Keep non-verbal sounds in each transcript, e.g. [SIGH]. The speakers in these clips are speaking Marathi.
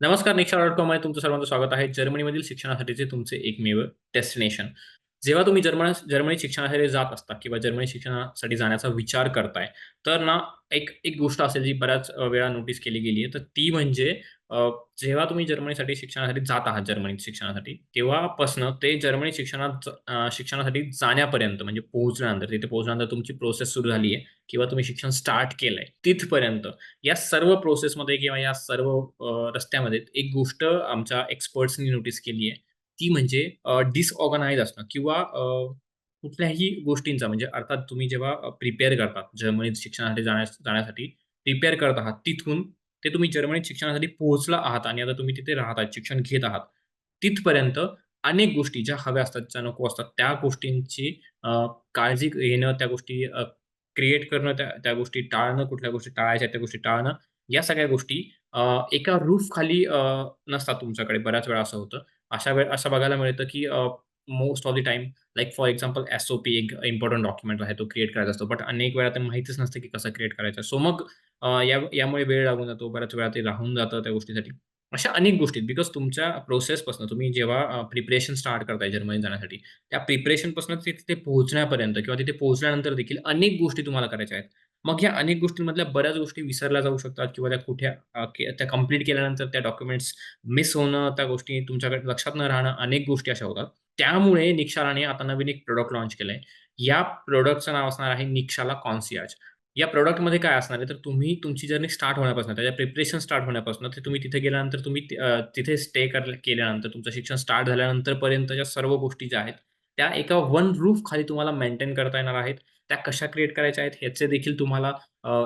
नमस्कार निक्षा डॉट कॉममध्ये तुमचं सर्वांचं स्वागत आहे. जर्मनीमधील शिक्षणासाठीचे तुमचे एकमेव डेस्टिनेशन. जेव्हा तुम्ही जर्मन जर्मनी शिक्षणासाठी जात असता किंवा जर्मनी शिक्षणासाठी जाण्याचा विचार करताय तर ना एक एक गोष्ट असेल जी बऱ्याच वेळा नोटीस केली गेली आहे तर ती म्हणजे जेव्हा तुम्ही जर्मनीसाठी शिक्षणासाठी जात आहात जर्मनी शिक्षणासाठी तेव्हापासनं ते जर्मनी शिक्षणात शिक्षणासाठी जाण्यापर्यंत म्हणजे पोहोचल्यानंतर तिथे पोहोचल्यानंतर तुमची प्रोसेस सुरू झाली आहे किंवा तुम्ही शिक्षण स्टार्ट केलंय तिथपर्यंत या सर्व प्रोसेसमध्ये किंवा या सर्व रस्त्यामध्ये एक गोष्ट आमच्या एक्सपर्ट्सनी नोटीस केली आहे ती म्हणजे डिसऑर्गनाइज असणं किंवा कुठल्याही गोष्टींचा म्हणजे अर्थात तुम्ही जेव्हा प्रिपेअर करतात जर्मनीत शिक्षणासाठी जाण्यास जाण्यासाठी प्रिपेअर करत आहात तिथून ते तुम्ही जर्मनीत शिक्षणासाठी पोहोचला आहात आणि आता तुम्ही तिथे राहत आहात शिक्षण घेत आहात. तिथपर्यंत अनेक गोष्टी ज्या हव्या असतात ज्या नको असतात त्या गोष्टींची काळजी घेणं त्या गोष्टी क्रिएट करणं त्या त्या गोष्टी टाळणं कुठल्या गोष्टी टाळायच्या त्या गोष्टी टाळणं या सगळ्या गोष्टी एका रूफ खाली नसतात तुमच्याकडे. बऱ्याच वेळा असं होतं. अशा वेळ असं बघायला मिळतं की most of the time like for example S O P एक इम्पॉर्टंट डॉक्युमेंट आहे तो क्रिएट करायचा असतो. बट अनेक वेळा ते माहितीच नसतं की कसं क्रिएट करायचं. सो मग या यामुळे वेळ लागून जातो. बऱ्याच वेळा ते राहून जातं त्या गोष्टीसाठी. अशा अनेक गोष्टी बिकॉज तुमच्या प्रोसेसपासून तुम्ही जेव्हा प्रिपरेशन स्टार्ट करताय जर्मनी जाण्यासाठी, त्या प्रिपरेशनपासून ते तिथे पोहोचण्यापर्यंत किंवा तिथे पोहोचल्यानंतर देखील अनेक गोष्टी तुम्हाला करायच्या आहेत. मग ह्या अनेक गोष्टींमधल्या बऱ्याच गोष्टी विसरल्या जाऊ शकतात किंवा त्या कुठे त्या कंप्लीट केल्यानंतर त्या डॉक्युमेंट्स मिस होणं, त्या गोष्टी तुमच्याकडे लक्षात न राहणं, अनेक गोष्टी अशा होतात. त्यामुळे निक्षालाने आता नवीन एक प्रोडक्ट लॉन्च केलंय. या प्रोडक्टचं नाव असणार आहे निक्षाला कॉन्सियाज. या प्रोडक्टमध्ये काय असणार आहे, तर तुम्ही तुमची जर्नी स्टार्ट होण्यापासून, त्याच्या प्रिपरेशन स्टार्ट होण्यापासून ते तुम्ही तिथे गेल्यानंतर तुम्ही त- तिथे स्टे केल्यानंतर तुमचं शिक्षण स्टार्ट झाल्यानंतर पर्यंतच्या सर्व गोष्टी ज्या आहेत, त्या एका वन रूफ खाली तुम्हाला मेंटेन करता येणार आहेत. त्या कशा क्रिएट करायच्या आहेत, ह्याचे देखील तुम्हाला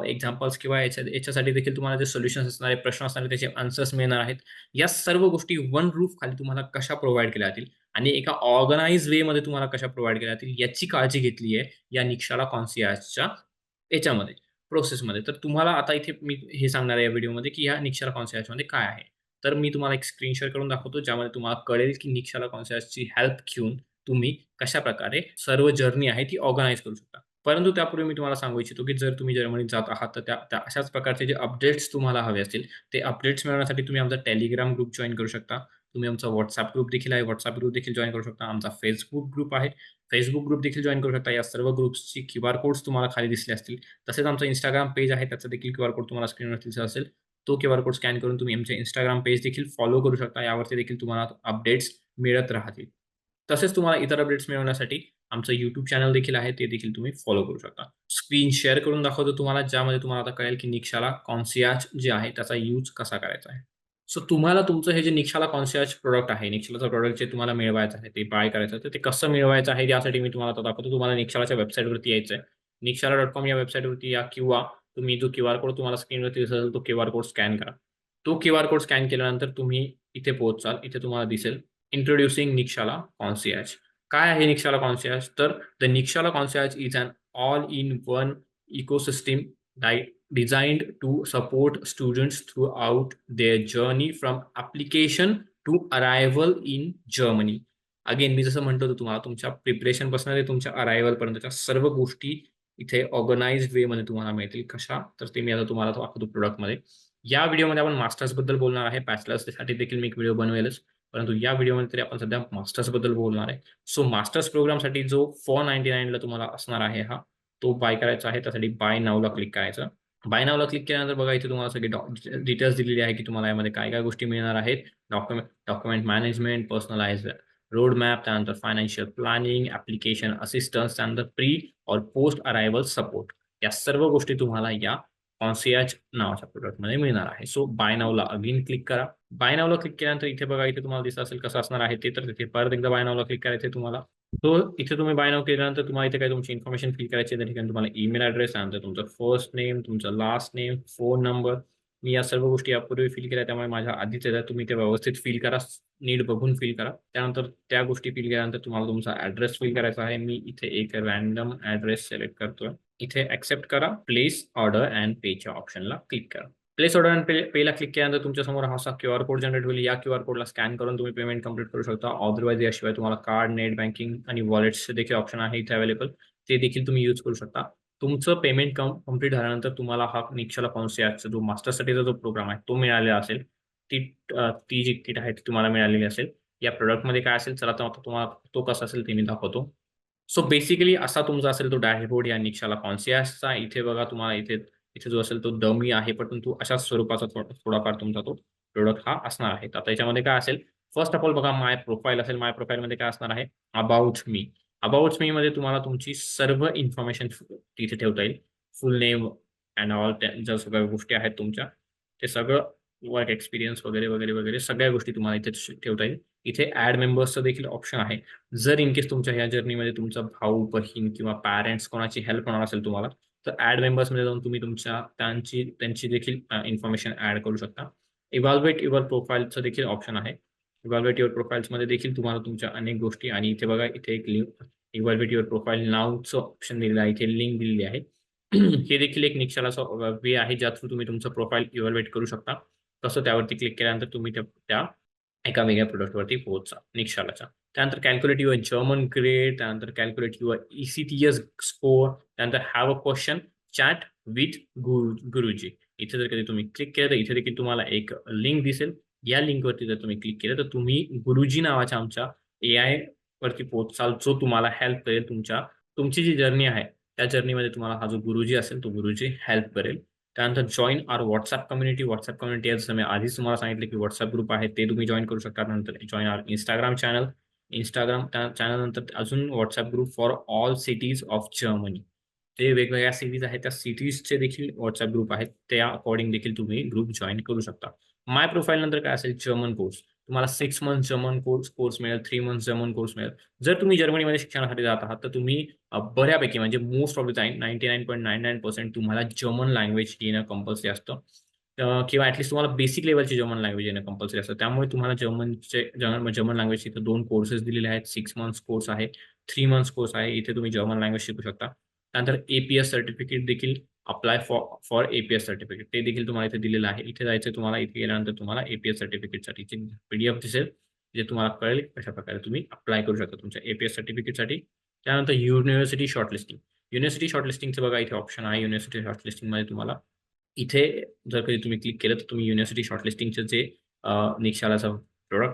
एक्झाम्पल्स किंवा याच्या याच्यासाठी देखील तुम्हाला जे सोल्युशन्स असणार प्रश्न असणार त्याचे आन्सर्स मिळणार आहेत. या सर्व गोष्टी वन रूफ खाली तुम्हाला कशा प्रोव्हाइड केल्या जातील आणि एका ऑर्गनाइज वेमध्ये तुम्हाला कशा प्रोव्हाइड केल्या जातील, याची काळजी घेतली आहे या निक्षाला कॉन्सियाजच्या याच्यामध्ये, प्रोसेसमध्ये. तर तुम्हाला आता इथे मी हे सांगणार आहे या व्हिडिओमध्ये, की या निक्षाला कॉन्सियसमध्ये काय आहे. तर मी तुम्हाला एक स्क्रीन शेअर करून दाखवतो, ज्यामध्ये तुम्हाला कळेल, की निक्षाला कॉन्सियसची हेल्प घेऊन तुम्ही कशा प्रकारे सर्व जर्नी आहे ती ऑर्गनाईज करू शकता. परंतु त्यापूर्वी मी तुम्हाला सांगू इच्छितो, की जर तुम्ही जर्मनीत जात आहात, तर त्या त्या अशाच प्रकारचे जे अपडेट्स तुम्हाला हवे असतील, ते अपडेट्स मिळवण्यासाठी तुम्ही आमचा टेलिग्राम ग्रुप जॉईन करू शकता. तुम्ही आमचा व्हॉट्सअप ग्रुप देखील आहे. व्हॉट्सअप ग्रुप देखील जॉईन करू शकता. आमचा फेसबुक ग्रुप आहे. फेसबुक ग्रुप देखील जॉईन करू शकता. या सर्व ग्रुप्सची क्यूआर कोड्स तुम्हाला खाली दिसले असतील. तसेच आमचा इंस्टाग्राम पेज आहे, त्याचा देखील क्यू आर कोड तुम्हाला स्क्रीनवर दिसत असेल. तो क्यू आर कोड स्कॅन करून तुम्ही आमचे इंस्टाग्राम पेज देखील फॉलो करू शकता. यावरती देखील तुम्हाला अपडेट्स मिळत राहतील. तसेच तुम्हाला इतर अपडेट्स मिळवण्यासाठी आमचं युट्यूब चॅनल देखील आहे, ते देखील तुम्ही फॉलो करू शकता. स्क्रीन शेअर करून दाखवतो तुम्हाला, ज्यामध्ये तुम्हाला आता कळेल, की निक्षाला कॉन्सियाज जे आहे, त्याचा यूज कसा करायचा आहे. सो तुम्हाला तुमचं हे जे निक्षाला कॉन्सियाज प्रोडक्ट आहे, निक्षालाचं प्रोडक्ट जे तुम्हाला मिळवायचं आहे, ते बाय करायचं आहे, तर ते कसं मिळवायचं आहे, यासाठी मी तुम्हाला आता दाखवतो. तुम्हाला निक्षालाच्या वेबसाईटवरती यायचं आहे. कॉम या वेबसाईटवरती या किंवा तुम्ही जो क्यू आर कोड तुम्हाला स्क्रीनवरती दिसत असेल, तो क्यूआर कोड स्कॅन करा. तो क्यूआर कोड स्कॅन केल्यानंतर तुम्ही इथे पोहोचाल. इथे तुम्हाला दिसेल इंट्रोड्युसिंग निक्षाला कॉन्सियाज. काय आहे निक्षाला कॉन्सियाज? तर the Nikshala concierge is an all in one ecosystem right, designed to support students throughout their journey from application to arrival in Germany. Again मी जसं म्हणतो तुम्हाला तुमच्या प्रिपरेशनपासून ते तुमच्या अरायव्हल पर्यंतच्या सर्व गोष्टी इथे ऑर्गनाइज्ड वेमध्ये तुम्हाला मिळतील. कशा? तर ते मी आता तुम्हाला दाखवतो प्रोडक्टमध्ये. या व्हिडिओमध्ये आपण मास्टर्सबद्दल बोलणार आहे. बॅचलर्ससाठी देखील मी एक व्हिडिओ बनवेलच. परंतु या व्हिडिओमध्ये तरी आपण सध्या मास्टर्सबद्दल बोलणार आहे. सो मास्टर्स प्रोग्रामसाठी जो $499 ला तुम्हाला असणार आहे हा, तो बाय करायचा आहे. त्यासाठी बाय नावला क्लिक करायचं. बाय नावला क्लिक केल्यानंतर बघा इथे तुम्हाला सगळे डॉ डिटेल्स दिलेली आहे, की तुम्हाला यामध्ये काय-काय गोष्टी मिळणार आहेत. Document document management, personalize road map, त्यानंतर फायनान्शियल प्लॅनिंग, ऍप्लिकेशन असिस्टन्स, त्यानंतर प्री और पोस्ट अरायव्हल सपोर्ट. या सर्व गोष्टी तुम्हाला या कॉन्सियाज नावाच्या प्रोडक्टमध्ये मिळणार आहे. सो बाय नावला अगेन क्लिक करा. बाय नावला क्लिक केल्यानंतर इथे बघा इथे तुम्हाला दिसत असेल कसं असणार आहे ते. तर तिथे परत एकदा बाय नावला क्लिक करायचं आहे तुम्हाला. तो इथे तुम्ही बाय नाव केल्यानंतर तुम्हाला इथे काय तुमची इन्फॉर्मेशन फिल करायची त्या ठिकाणी तुम्हाला ईमेल ॲड्रेस, त्यानंतर तुमचं फर्स्ट नेम, तुमचा लास्ट नेम, फोन नंबर. मी या सर्व गोष्टी यापूर्वी फिल केल्या त्यामुळे माझ्या आधीच येतात. तुम्ही ते व्यवस्थित फिल करा. नीट बघून फिल करा. त्यानंतर त्या गोष्टी फिल केल्यानंतर तुम्हाला तुमचा ॲड्रेस फिल करायचा आहे. मी इथे एक रॅन्डम ॲड्रेस सिलेक्ट करतोय. इथे ऍक्सेप्ट करा. प्लेस ऑर्डर अँड पेच्या ऑप्शनला क्लिक करा. प्लेस ऑर्डर अँड पे पेला क्लिक केल्यानंतर तुमच्यासमोर हा असा क्यूआर कोड जनरेट होईल. या क्यूआर कोडला स्कॅन करून तुम्ही पेमेंट कंप्लीट करू शकता. अदरवाईज याशिवाय तुम्हाला कार्ड, नेट बँकिंग आणि वॉलेट्सचे देखील ऑप्शन आहे इथे अवेलेबल. ते देखील तुम्ही यूज करू शकता. तुमचं पेमेंट कम कंप्लीट झाल्यानंतर तुम्हाला हा निक्षाला याचा जो मास्टरसाठीचा जो प्रोग्राम आहे, तो मिळालेला असेल. ती ती जी किट आहे ती तुम्हाला मिळालेली असेल. या प्रोडक्टमध्ये काय असेल चला तर आता तुम्हाला तो कसा असेल ते मी दाखवतो. सो बेसिकली असा तुमचा असेल तो डॅशबोर्ड या निक्षाला कॉन्सियासचा इथे बघा तुम्हाला इथे इथे जो असेल तो दमी आहे, परंतु अशाच स्वरूपाचा थोडाफार तुमचा तो प्रोडक्ट हा असणार आहे. आता याच्यामध्ये काय असेल, फर्स्ट ऑफ ऑल बघा माय प्रोफाइल असेल. माय प्रोफाईलमध्ये काय असणार आहे, अबाउट मी. अबाउट मीमध्ये तुम्हाला तुमची सर्व इन्फॉर्मेशन तिथे ठेवता येईल. फुल नेम अँड ऑल ज्या सगळ्या गोष्टी आहेत तुमच्या, ते सगळं वर्क एक्सपिरियन्स वगैरे, वगैरे, वगैरे सगळ्या गोष्टी तुम्हाला इथे ठेवता येईल. इथे ऍड मेंबर्सचं देखील ऑप्शन आहे. जर इन केस तुमच्या ह्या जर्नीमध्ये तुमचा भाऊ, बहीण किंवा पॅरेंट्स कोणाची हेल्प होणार असेल तुम्हाला, तर ऍड मेंबर्समध्ये जाऊन तुम्ही तुमच्या त्यांची त्यांची देखील इन्फॉर्मेशन ऍड करू शकता. इव्हॅल्युएट युअर प्रोफाईलचं देखील ऑप्शन आहे. इव्हॅल्युएट युअर प्रोफाइल्समध्ये देखील तुम्हाला तुमच्या अनेक गोष्टी आणि इथे बघा इथे एक लिंक इव्हॅल्युएट युअर प्रोफाइल नावचं ऑप्शन दिलेलं आहे. इथे लिंक दिलेली आहे. [CLEARS THROAT] हे देखील एक निक्षालाचा वे आहे, ज्या थ्रू तुम्ही तुमचं प्रोफाइल इव्हॅल्युएट करू शकता. तसं त्यावरती क्लिक केल्यानंतर तुम्ही त्या एका वेगळ्या प्रोडक्टवरती पोहोचा निक्षालाच्या. त्यानंतर कॅल्क्युलेट युअर जर्मन ग्रेड, त्यानंतर calculate your E C T S त्यानंतर have a question chat with Guru Guruji. इथे जर कधी तुम्ही क्लिक केलं, तर इथे देखील तुम्हाला एक लिंक दिसेल. या लिंकवरती जर तुम्ही क्लिक केलं, तर तुम्ही गुरुजी नावाच्या आमच्या ए आय वरती पोहोचाल, जो तुम्हाला हेल्प करेल तुमच्या तुमची जी जर्नी आहे, त्या जर्नीमध्ये तुम्हाला हा जो गुरुजी असेल, तो गुरुजी हेल्प करेल. त्यानंतर join our WhatsApp community. WhatsApp community जसं मी आधीच तुम्हाला सांगितलं, की व्हॉट्सअप ग्रुप आहे, ते तुम्ही जॉईन करू शकता. नंतर join our Instagram channel. Instagram channel नंतर अजून WhatsApp group for all cities of Germany. ते वेगवेगळ्या सिटीज आहेत, त्या सिटीजचे देखील व्हॉट्सअप ग्रुप आहेत. त्या अकॉर्डिंग देखील तुम्ही ग्रुप जॉईन करू शकता. माय प्रोफाईल नंतर काय असेल, जर्मन कोर्स. तुम्हाला six month German course course मिळेल, थ्री मंथ जर्मन कोर्स मिळेल. जर तुम्ही जर्मनीमध्ये शिक्षणासाठी जात आहात, तर तुम्ही बऱ्यापैकी म्हणजे most of the ninety nine point nine nine percent तुम्हाला जर्मन लँग्वेज येणं कंपल्सरी असतं. किंवा ऍटलीस्ट तुम्हाला बेसिक लेवलची जर्मन लँग्वेज येणं कंपल्सरी असतं. त्यामुळे तुम्हाला जर्मनचे जर्मन जर्मन लँग्वेजचे इथे दोन कोर्सेस दिलेले आहेत. सिक्स मंथ्स कोर्स आहे, थ्री मंथ्स कोर्स आहे. इथे तुम्ही जर्मन लँग्वेज शिकू शकता. त्यानंतर ए-पी-एस सर्टिफिकेट देखील apply for for A P S certificate ते देखील तुम्हाला इथे दिलेलं आहे. इथे जायचं तुम्हाला इथे गेल्यानंतर तुम्हाला ए-पी-एस पी-डी-एफ दिसेल. जे तुम्हाला कळेल कशाप्रकारे तुम्ही अप्लाय करू शकता तुमच्या एपीएस सर्टिफिकेटसाठी. त्यानंतर युनिव्हर्सिटी शॉर्टलिस्टिंग. युनिव्हर्सिटी शॉर्टलिस्टिंगचं बघा इथे ऑप्शन आहे. युनिव्हर्सिटी शॉर्टलिस्टिंगमध्ये तुम्हाला इथे जर कधी तुम्ही क्लिक केलं, तर तुम्ही युनिव्हर्सिटी शॉर्टलिस्टिंगचं जे अ, निक्षालाचं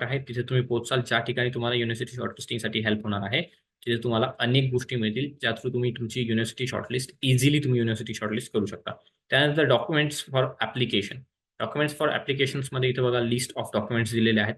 आहे, तिथे तुम्ही पोहोचाल, ज्या ठिकाणी तुम्हाला युनिव्हर्सिटी शॉर्टलिस्टिंगसाठी हेल्प होणार आहे. तिथे तुम्हाला अनेक गोष्टी मिळतील, ज्या थ्रू तुम्ही तुमची युनिव्हर्सिटी शॉर्टलिस्ट इझिली तुम्ही युनिव्हर्सिटी शॉर्टलिस्ट करू शकता. त्यानंतर documents for application. Documents for ॲप्लिकेशन्समध्ये इथे बघा लिस्ट ऑफ डॉक्युमेंट्स दिलेले आहेत.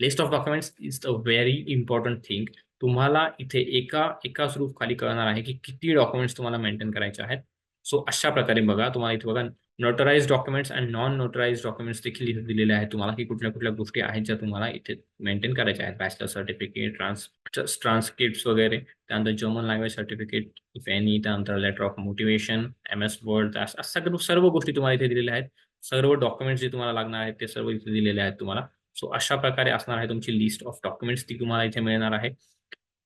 List of documents is the very important thing. तुम्हाला इथे एका एकाच रूप खाली कळणार आहे, की किती डॉक्युमेंट्स तुम्हाला मेंटेन करायचे आहेत. सो अशा प्रकारे बघा, तुम्हाला इथे बघा notarise documents and non notarise documents देखील इथे दिलेले आहेत तुम्हाला, की कुठल्या-कुठल्या गोष्टी आहेत, ज्या तुम्हाला इथे मेंटेन करायच्या आहेत. बॅचलर सर्टिफिकेट, ट्रान्स ट्रान्सक्रिप्ट वगैरे. त्यानंतर German language certificate if any. त्यानंतर letter of motivation M S word सगळं सर्व गोष्टी तुम्हाला इथे दिलेल्या आहेत. सर्व डॉक्युमेंट्स जे तुम्हाला लागणार आहेत, ते सर्व इथे दिलेले आहेत तुम्हाला. सो अशा प्रकारे असणार आहे तुमची लिस्ट ऑफ डॉक्युमेंट्स ती तुम्हाला इथे मिळणार आहे.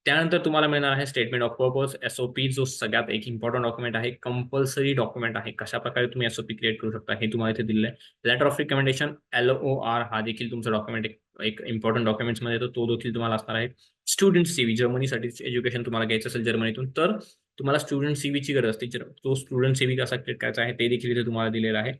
त्यानंतर तुम्हाला मिळणार आहे स्टेटमेंट ऑफ पर्पज, एसओपी जो सगळ्यात एक इम्पॉर्टंट डॉक्युमेंट आहे. कंपल्सरी डॉक्युमेंट आहे. कशाप्रकारे तुम्ही एसओपी क्रिएट करू शकता, हे तुम्हाला इथे दिलेलं आहे. लेटर ऑफ रिकमेंडेशन, एल-ओ-आर हा देखील तुमचा डॉक्युमेंट एक इम्पॉर्टंट इम्पोर्टंट डॉक्युमेंट्समध्ये येतो. तो देखील तुम्हाला असणार आहे. स्टुडंट सीव्ही जर्मनीसाठी एज्युकेशन तुम्हाला घ्यायचं असेल जर्मनीतून, तर तुम्हाला स्टुडंट सीव्हीची गरज असते. तो स्टुडंट सीव्ही कसा क्रिएट करायचा आहे, ते देखील इथे तुम्हाला दिलेलं आहे.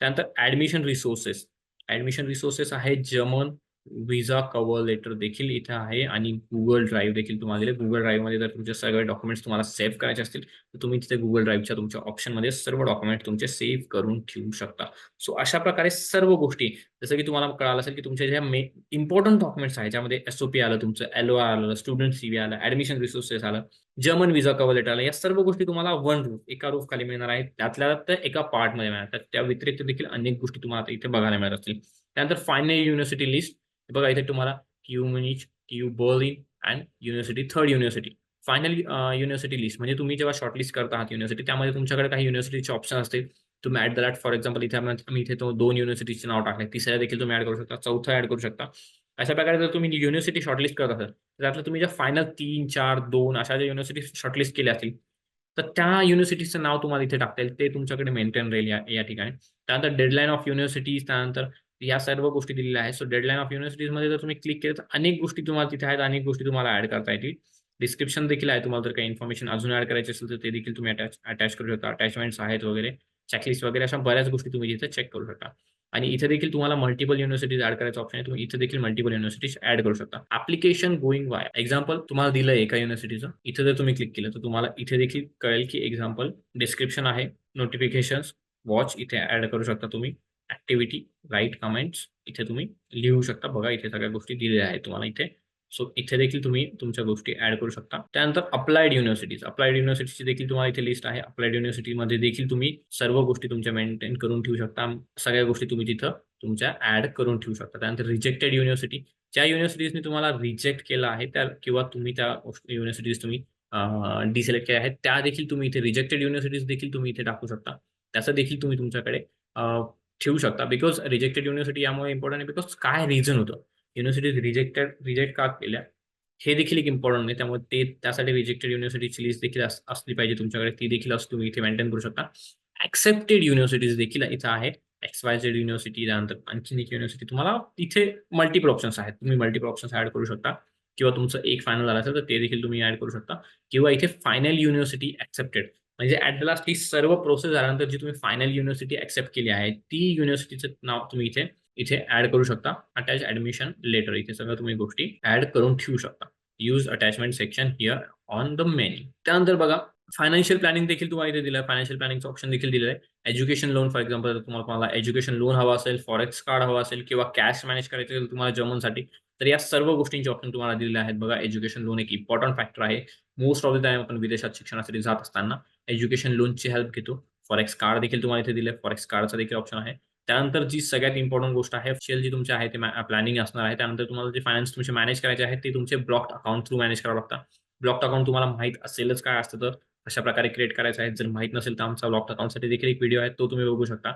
त्यानंतर ऍडमिशन रिसोर्सेस. ऍडमिशन रिसोर्सेस आहे जर्मन व्हिसा कव्हर लेटर देखील इथे आहे आणि गुगल ड्राईव्ह देखील तुम्हाला दिले. Google ड्राईव्हमध्ये जर तुमचे सगळे डॉक्युमेंट्स तुम्हाला सेव्ह करायचे असतील, तर तुम्ही तिथे गुगल ड्राईव्हच्या तुमच्या ऑप्शनमध्ये सर्व डॉक्युमेंट तुमचे सेव्ह करून ठेवू शकता. सो अशा प्रकारे सर्व गोष्टी जसं की तुम्हाला कळालं असेल, की तुमच्या ज्या मे इम्पॉर्टंट डॉक्युमेंट्स आहेत, ज्यामध्ये एस-ओ-पी आलं, तुमचं एल-ओ-आर आलं, स्टुडंट सीव्ही आलं, ऍडमिशन रिसोर्सेस आलं, जर्मन व्हिसा कव्हर लेटर आलं. या सर्व गोष्टी तुम्हाला वन रूफ एका रूफ खाली मिळणार आहेत. त्यातल्या त्या एका पार्टमध्ये मिळणार. त्या व्यतिरिक्त देखील अनेक गोष्टी तुम्हाला इथे बघायला मिळत असतील. त्यानंतर फायनल युनिव्हर्सिटी लिस्ट. बघा इथे तुम्हाला Q Munich, Q Berlin and university third university. Final university list म्हणजे तुम्ही जेव्हा शॉर्टलिस्ट करता आहात युनिव्हर्सिटी, त्यामध्ये तुमच्याकडे काही युनिव्हर्सिटीचे ऑप्शन असतील. तुम्ही at the last for example इथे आम्ही इथे दोन युनिव्हर्सिटीचे नाव टाकले. तिसऱ्या देखील तुम्ही ऍड करू शकता. चौथा ऍड करू शकता. अशा प्रकारे जर तुम्ही युनिव्हर्सिटी शॉर्टलिस्ट करत असाल, तर त्यातलं तुम्ही ज्या फायनल 3, 4, 2 अशा ज्या युनिव्हर्सिटी शॉर्टलिस्ट केल्या असतील, तर त्या युनिव्हर्सिटीचं नाव तुम्हाला इथे टाकता येईल. ते तुमच्याकडे मेंटेन राहील या या ठिकाणी. त्यानंतर डेडलाईन ऑफ युनिव्हर्सिटीज, त्यानंतर या सर्व गोष्टी दिलेल्या आहेत. सो डेडलाईन ऑफ युनिव्हर्सिटीजमध्ये जर तुम्ही क्लिक केलं, तर अनेक गोष्टी तुम्हाला तिथे आहेत. अनेक गोष्टी तुम्हाला ऍड करता येतील. डिस्क्रिप्शन देखील आहे. तुम्हाला जर काही इन्फॉर्मेशन अजून ऍड करायची असेल, तर ते देखील तुम्ही अटॅच अटॅच करू शकता. अटॅचमेंट्स आहेत वगैरे, चेकलिस्ट वगैरे अशा बऱ्याच गोष्टी तुम्ही तिथे चेक करू शकता. आणि इथे देखील तुम्हाला मल्टिपल युनिव्हर्सिटीज ऍड करायचं ऑप्शन आहे तुम्ही इथे देखील मल्टिपल युनिव्हर्सिटीज ऍड करू शकता अप्लिकेशन गोईंग वाय एक्झाम्पल तुम्हाला दिलं एका युनिव्हर्सिटीचं इथे जर तुम्ही क्लिक केलं तर तुम्हाला इथे देखील कळेल की एक्झाम्पल डिस्क्रिप्शन आहे नोटिफिकेशन वॉच इथे ऍड करू शकता तुम्ही ऍक्टिव्हिटी राईट कमेंट्स इथे तुम्ही लिहू शकता. बघा इथे सगळ्या गोष्टी दिलेल्या आहेत तुम्हाला इथे. सो इथे देखील तुम्ही तुमच्या गोष्टी ऍड करू शकता. त्यानंतर अप्लाइड युनिव्हर्सिटीज अप्लाइड युनिव्हर्सिटीची देखील तुम्हाला इथे लिस्ट आहे. अप्लाइड युनिव्हर्सिटीमध्ये देखील तुम्ही सर्व गोष्टी तुमच्या मेंटेन करून ठेवू शकता. सगळ्या गोष्टी तुम्ही तिथं तुमच्या ऍड करून ठेवू शकता. त्यानंतर रिजेक्टेड युनिव्हर्सिटी ज्या युनिव्हर्सिटीजने तुम्हाला रिजेक्ट केलं आहे त्या किंवा तुम्ही त्या युनिव्हर्सिटीज तुम्ही डिसिलेक्ट केल्या आहेत त्या देखील तुम्ही इथे रिजेक्टेड युनिव्हर्सिटीज देखील तुम्ही इथे टाकू शकता. त्याचं देखील तुम्ही तुमच्याकडे ठेवू शकता. बिकॉज रिजेक्टेड युनिव्हर्सिटी यामुळे इम्पॉर्टंट आहे. बिकॉज काय रिझन होतं? युनिव्हर्सिटीज रिजेक्टेड रिजेक्ट का केल्या? हे देखील एक इम्पॉर्टंट आहे. त्यामुळे ते त्यासाठी रिजेक्टेड युनिव्हर्सिटीची लिस्ट देखील असली पाहिजे तुमच्याकडे. ती देखील असं तुम्ही इथे मेंटेन करू शकता. ऍक्सेप्टेड युनिव्हर्सिटीज देखील इथं आहे. एक्स वाय झेड युनिव्हर्सिटी त्यानंतर आणखीन एक युनिव्हर्सिटी तुम्हाला इथे मल्टिपल ऑप्शन्स आहेत. तुम्ही मल्टिपल ऑप्शन्स ऍड करू शकता. किंवा तुमचं एक फायनल झालं असेल तर ते देखील तुम्ही ऍड करू शकता. किंवा इथे फायनल युनिव्हर्सिटी ऍक्सेप्टेड म्हणजे ऍट द लास्ट ही सर्व प्रोसेस झाल्यानंतर जी तुम्ही फायनल युनिव्हर्सिटी ऍक्सेप्ट केली आहे ती युनिव्हर्सिटीचं नाव तुम्ही इथे इथे ऍड करू शकता. अटॅच ऍडमिशन लेटर इथे सगळं तुम्ही गोष्टी ऍड करून ठेवू शकता. Use attachment section here on the menu त्यानंतर बघा फायनान्शियल प्लॅनिंग देखील तुम्हाला इथे दिलं फायनान्शियल प्लॅनिंगचं ऑप्शन देखील दिलं आहे एज्युकेशन लोन फॉर एक्झाम्पल तुम्हाला तुम्हाला एज्युकेशन लोन हवा असेल फॉरेक्स कार्ड हवा असेल किंवा कॅश मॅनेज करायचं असेल तुम्हाला जर्मनसाठी तर या सर्व गोष्टींचे ऑप्शन तुम्हाला दिलेले आहेत. बघा एज्युकेशन लोन एक इम्पॉर्टंट फॅक्टर आहे. मोस्ट ऑफ द टाइम आपण विदेशात शिक्षणासाठी जात असताना एज्युकेशन लोनची हेल्प घेतो. फॉरेक्स कार्ड देखील तुम्हाला इथे दिले फॉरेक्स कार्डचा देखील ऑप्शन आहे. त्यानंतर जी सगळ्यात इम्पॉर्टंट गोष्ट आहे शेल जी तुमची आहे ते प्लॅनिंग असणार आहे. त्यानंतर तुम्हाला जे फायनान्स तुमचे मॅनेज करायचे आहेत ते तुमचे ब्लॉक अकाउंट थ्रू मॅनेज करावं लागतं. ब्लॉक अकाउंट तुम्हाला माहीत असेलच काय असतं तर अशा प्रकारे क्रिएट करायचं आहे. जर माहीत नसेल तर आमचा ब्लॉक अकाउंटसाठी देखील एक व्हिडिओ आहे. तो तुम्ही बघू शकता.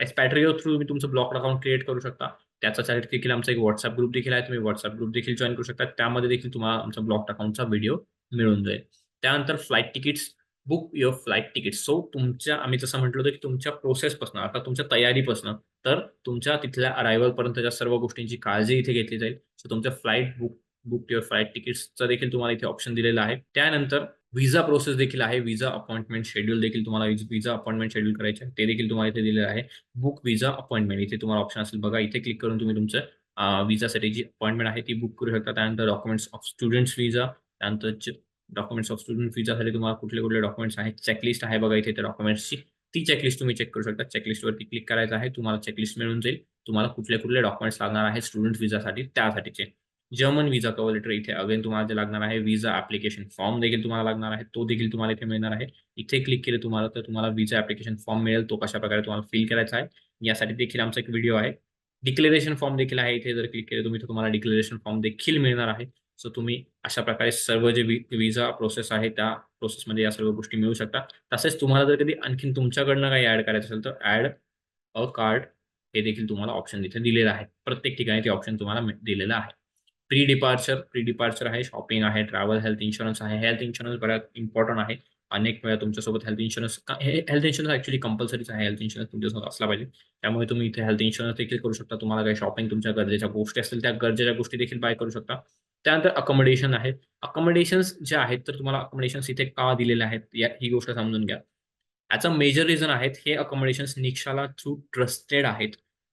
एसपॅट्रिओ थ्रू तुम्ही तुमचं ब्लॉक अकाउंट क्रिएट करू शकता. त्याच्यासाठी देखील आमचा एक व्हॉट्सअप ग्रुप देखील आहे. तुम्ही व्हॉट्सअप ग्रुप देखील जॉईन करू शकता. त्यामध्ये देखील तुम्हाला आमचा ब्लॉक अकाउंटचा व्हिडिओ मिळून जाईल. त्यानंतर flight tickets book your flight ticket so तुमच्या आम्ही जसं म्हटलं होतं की तुमच्या प्रोसेसपासून आता तुमच्या तयारीपासून तर तुमच्या तिथल्या अरायव्हल पर्यंतच्या सर्व गोष्टींची काळजी इथे घेतली जाईल. सो तुमच्या flight book book your flight तिकीट्सचं देखील तुम्हाला इथे ऑप्शन दिलेला आहे. त्यानंतर व्हिजा प्रोसेस देखील आहे. व्हिजा अपॉइंटमेंट शेड्यूल देखील तुम्हाला व्हिजा अपॉइंटमेंट शेड्यूल करायचे आहे. ते देखील तुम्हाला इथे दिलेलं आहे. बुक व्हिजा अपॉइंटमेंट इथे तुम्हाला ऑप्शन असेल. बघा इथे क्लिक करून तुम्ही तुमचं व्हिजासाठी जी अपॉइंटमेंट आहे ती बुक करू शकता. त्यानंतर डॉक्युमेंट्स ऑफ स्टुडंट्स व्हिजा त्यानंतर डॉक्युमेंट्स ऑफ स्टुडंट व्हिजासाठी तुम्हाला कुठले कुठले डॉक्युमेंट्स आहेत चेकलिस्ट आहे बघा इथे त्या डॉक्युमेंट्सची ती चेकलिस्ट तुम्ही चेक करू शकता. चेकलिस्टवरती क्लिक करायचं आहे तुम्हाला चेकलिस्ट मिळून जाईल. तुम्हाला कुठले कुठले डॉक्युमेंट्स लागणार आहेत स्टुडंट व्हिजासाठी त्यासाठीचे. जर्मन व्हिजा कव्हर लेटर इथे अगेन तुम्हाला जे लागणार आहे व्हिजा ऍप्लिकेशन फॉर्म देखील तुम्हाला लागणार आहे तो देखील तुम्हाला इथे मिळणार आहे. इथे क्लिक केलं तुम्हाला तर तुम्हाला व्हिजा ऍप्लिकेशन फॉर्म मिळेल तो कशा प्रकारे तुम्हाला फिल करायचा आहे यासाठी देखील आमचा एक व्हिडिओ आहे. डिक्लेरेशन फॉर्म देखील आहे इथे जर क्लिक केलं तुम्ही तर तुम्हाला डिक्लेरेशन फॉर्म देखील मिळणार आहे. सो तुम्ही अशा प्रकारे सर्व जे विजा प्रोसेस आहे त्या प्रोसेसमध्ये या सर्व गोष्टी मिळू शकतात तसेच तुम्हाला जर कधी आणखीन तुमच्याकडनं काही ऍड करायचं असेल तर ऍड अ कार्ड हे देखील तुम्हाला ऑप्शन तिथे दिलेलं आहे. प्रत्येक ठिकाणी ते ऑप्शन तुम्हाला दिलेलं आहे. प्री डिपार्चर प्री डिपार्चर आहे शॉपिंग आहे ट्रॅव्हल हेल्थ इन्शुरन्स आहे. हेल्थ इन्शुरन्स बऱ्याच इम्पॉर्टंट आहे. अनेक वेळा तुमच्यासोबत हेल्थ इन्शुरन्स हे हेल्थ इन्शुरन्स ऍक्च्युली कंपल्सरीच आहे. हेल्थ इन्शुरन्स तुमच्यासोबत असला पाहिजे. त्यामुळे तुम्ही इथे हेल्थ इन्शुरन्स देखील करू शकता. तुम्हाला काही शॉपिंग तुमच्या गरजेच्या गोष्टी असतील त्या गरजेच्या गोष्टी देखील बाय करू शकता. त्यानंतर अकोमोडेशन आहेत अकोमोडेशन्स जे आहेत तर तुम्हाला अकोमोडेशन्स इथे का दिलेले आहेत या ही गोष्ट समजून घ्या. याचा मेजर रिझन आहेत हे अकोमोडेशन्स निक्षाला थ्रू ट्रस्टेड आहेत.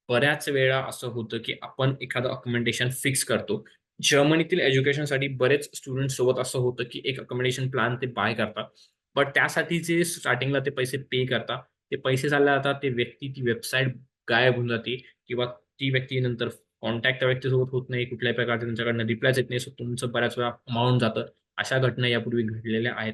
बऱ्याच वेळा असं होतं की आपण एखादं अकोमोडेशन फिक्स करतो. जर्मनीतील एज्युकेशनसाठी बरेच स्टुडंट सोबत असं होतं की एक अकोमोडेशन प्लॅन ते बाय करतात. बट त्यासाठी जे स्टार्टिंगला ते पैसे पे करतात. ते पैसे चालले जातात ते व्यक्ती ती वेबसाईट गायब होऊन जाते किंवा ती व्यक्ती नंतर कॉन्टॅक्ट त्या व्यक्तीसोबत होत नाही. कुठल्याही प्रकारचे त्यांच्याकडनं रिप्लायच येत नाही. सो तुमचं बऱ्याच वेळा अमाऊंट जातं. अशा घटना यापूर्वी घडलेल्या आहेत.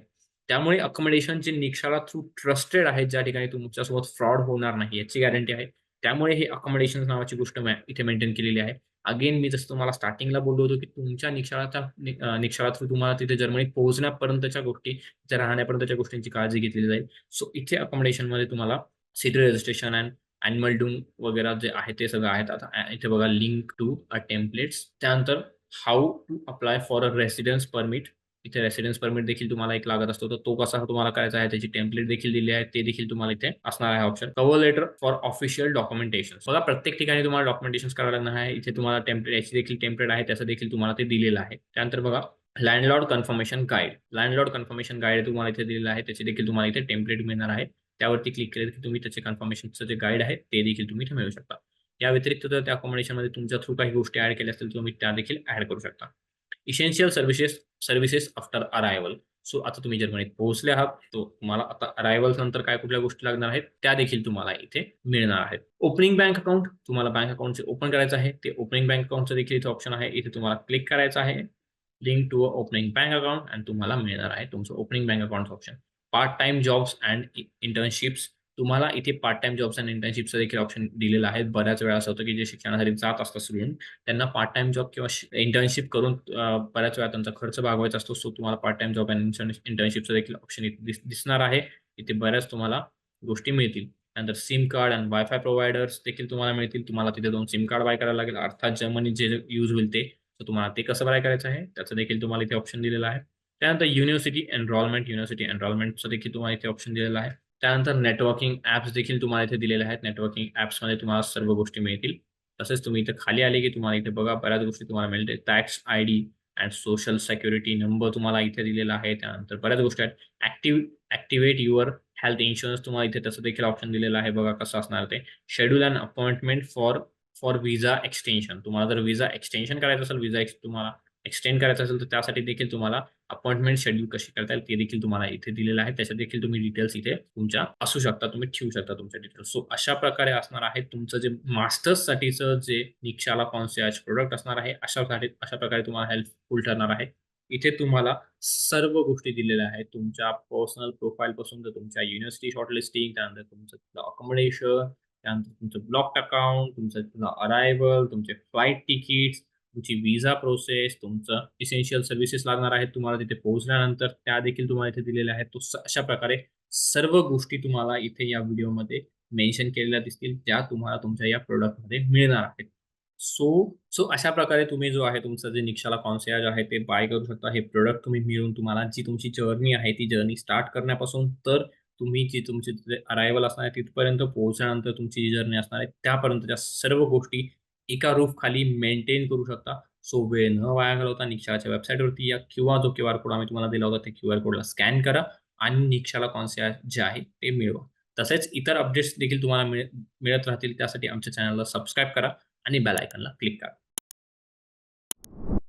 त्यामुळे अकोमोडेशनचे निकषाला थ्रू ट्रस्टेड आहेत. ज्या ठिकाणी तुमच्यासोबत फ्रॉड होणार नाही याची गॅरंटी आहे. त्यामुळे हे अकोमोडेशन नावाची गोष्ट इथे मेंटेन केलेली आहे. अगेन मी जसं तुम्हाला स्टार्टिंगला बोललो होतो की तुमच्या निक्षाळाच्या निक्षाळा थ्रू तुम्हाला तिथे जर्मनीत पोहोचण्यापर्यंतच्या गोष्टी तिथे राहण्यापर्यंतच्या गोष्टींची काळजी घेतली जाईल. सो इथे अकोमोडेशनमध्ये तुम्हाला city registration and animal doom वगैरे जे आहे ते सगळं आहेत. आता इथे बघा लिंक टू अ टेम्पलेट्स त्यानंतर how to apply for a residence permit इथे रेसिडेन्स परमिट देखील तुम्हाला एक लागत असतो. तर तो कसा तुम्हाला करायचा आहे त्याची टेम्पलेट देखील दिली आहे ते देखील तुम्हाला इथे असणार आहे option cover letter for official documentation बघा प्रत्येक ठिकाणी तुम्हाला डॉक्युमेंटेशन करावं लागणार आहे. इथे तुम्हाला टेम्पलेट याची देखील टेम्पलेट आहे त्याचं देखील तुम्हाला ते दिलेलं आहे. त्यानंतर बघा landlord confirmation guide landlord confirmation guide तुम्हाला इथे दिलेलं आहे त्याची देखील तुम्हाला इथे टेम्पलेट मिळणार आहे. त्यावरती क्लिक केलं की तुम्ही त्याचे कन्फर्मेशनचं जे गाईड आहे ते देखील तुम्ही इथे मिळू शकता. या व्यतिरिक्त जर त्या अकॉमोडेशनमध्ये तुमच्या थ्रू काही गोष्टी ऍड केल्या असतील तुम्ही त्या देखील ऍड करू शकता. Essential services services after arrival so आता तुम्ही जर्मनीत पोहोचले आहात. तो तुम्हाला आता अरायवल नंतर काय कुठल्या गोष्टी लागणार आहेत त्या देखील तुम्हाला इथे मिळणार आहेत. ओपनिंग बँक अकाउंट तुम्हाला बँक अकाउंटचे ओपन करायचं आहे ते ओपनिंग बँक अकाउंटचं देखील इथे ऑप्शन आहे. इथे तुम्हाला क्लिक करायचं आहे. Link to opening bank account आणि तुम्हाला मिळणार आहे तुमचं opening bank account option part time jobs and internships तुम्हाला इथे पार्ट टाइम जॉब्स अँड इंटर्नशिपचं देखील ऑप्शन दिलेलं आहे बऱ्याच वेळा असं होतं की जे शिक्षणासाठी जात असतात स्टुडंट त्यांना पार्ट टाइम जॉब किंवा इंटर्नशिप करून बऱ्याच वेळा त्यांचा खर्च भागवायचा असतो. सो तुम्हाला पार्ट टाइम जॉब अँड इंटर्नशिपचं देखील ऑप्शन दिसणार आहे. इथे बऱ्याच तुम्हाला गोष्टी मिळतील. त्यानंतर SIM card and wifi providers देखील तुम्हाला मिळतील. तुम्हाला तिथे दोन सिम कार्ड बाय करायला लागेल. अर्थात जर्मनी जे यूज होईल ते. तुम्हाला ते कसं बाय करायचं आहे? त्याचं देखील तुम्हाला इथे ऑप्शन दिलेलं आहे. त्यानंतर युनिव्हर्सिटी एनरॉलमेंट युनिव्हर्सिटी एनरॉलमेंटचं देखील तुम्हाला इथे ऑप्शन दिलेलं आहे. त्यानंतर नेटवर्किंग ऍप्स देखील तुम्हाला इथे दिलेले आहेत. नेटवर्किंग ऍप्समध्ये तुम्हाला सर्व गोष्टी मिळतील. तसेच तुम्ही इथे खाली आले की तुम्हाला इथे बघा बऱ्याच गोष्टी तुम्हाला मिळते tax I D and social security number तुम्हाला इथे दिलेला आहे. त्यानंतर बऱ्याच गोष्टी आहेत. Active activate your health insurance तुम्हाला इथे तसं देखील ऑप्शन दिलेलं आहे. बघा कसं असणार ते. Schedule and appointment for for visa extension तुम्हाला जर विजा एक्सटेन्शन करायचं असेल विजा तुम्हाला एक्सटेंड करायचं असेल तर त्यासाठी देखील तुम्हाला अपॉइंटमेंट शेड्यूल कशी करता येईल ते देखील तुम्हाला इथे दिलेलं आहे. त्याच्यात देखील तुम्ही डिटेल्स इथे तुमच्या असू शकता तुम्ही ठेवू शकता तुमच्या डिटेल्स सो अशा प्रकारे असणार आहे तुमचं जे मास्टर्स साठीचं जे निक्षाला कॉन्सियाज प्रोडक्ट असणार आहे अशा अशा प्रकारे तुम्हाला हेल्पफुल ठरणार आहे. इथे तुम्हाला सर्व गोष्टी दिलेल्या आहेत. तुमच्या पर्सनल प्रोफाईल पासून तर तुमच्या युनिव्हर्सिटी शॉर्टलिस्टिंग त्यानंतर तुमचं अकोमोडेशन त्यानंतर तुमचं ब्लॉक अकाउंट तुमचं अरायव्हल तुमचे फ्लाईट तिकीट्स तुमची विजा प्रोसेस तुमचं इसेन्शियल सर्व्हिसेस लागणार आहेत तुम्हाला तिथे पोहोचल्यानंतर त्या देखील तुम्हाला इथे दिलेल्या आहेत. तो अशा प्रकारे सर्व गोष्टी तुम्हाला इथे या व्हिडिओमध्ये मेन्शन केलेल्या दिसतील त्या तुम्हाला तुमच्या या प्रोडक्टमध्ये मिळणार आहेत. सो सो अशा प्रकारे तुम्ही जो आहे तुमचं जे निक्षाला कॉन्सेज आहे ते बाय करू शकता. हे प्रोडक्ट तुम्ही मिळून तुम्हाला जी तुमची जर्नी आहे ती जर्नी स्टार्ट करण्यापासून तर तुम्ही जी तुमची अरायवल असणार आहे तिथपर्यंत पोहोचल्यानंतर तुमची जी जर्नी असणार आहे त्यापर्यंतच्या सर्व गोष्टी एका रूफ खाली मेंटेन करू शकता. सो वेळ न वाया घालवता निक्षाच्या वेबसाईटवरती या किंवा जो क्यू आर कोड आम्ही तुम्हाला दिला होता त्या क्यू आर कोडला स्कॅन करा आणि निक्षाला कॉन्सिया जे आहे ते मिळवा. तसेच इतर अपडेट्स देखील तुम्हाला मिळत राहतील त्यासाठी आमच्या चॅनलला सबस्क्राईब करा आणि बेल आयकनला क्लिक करा.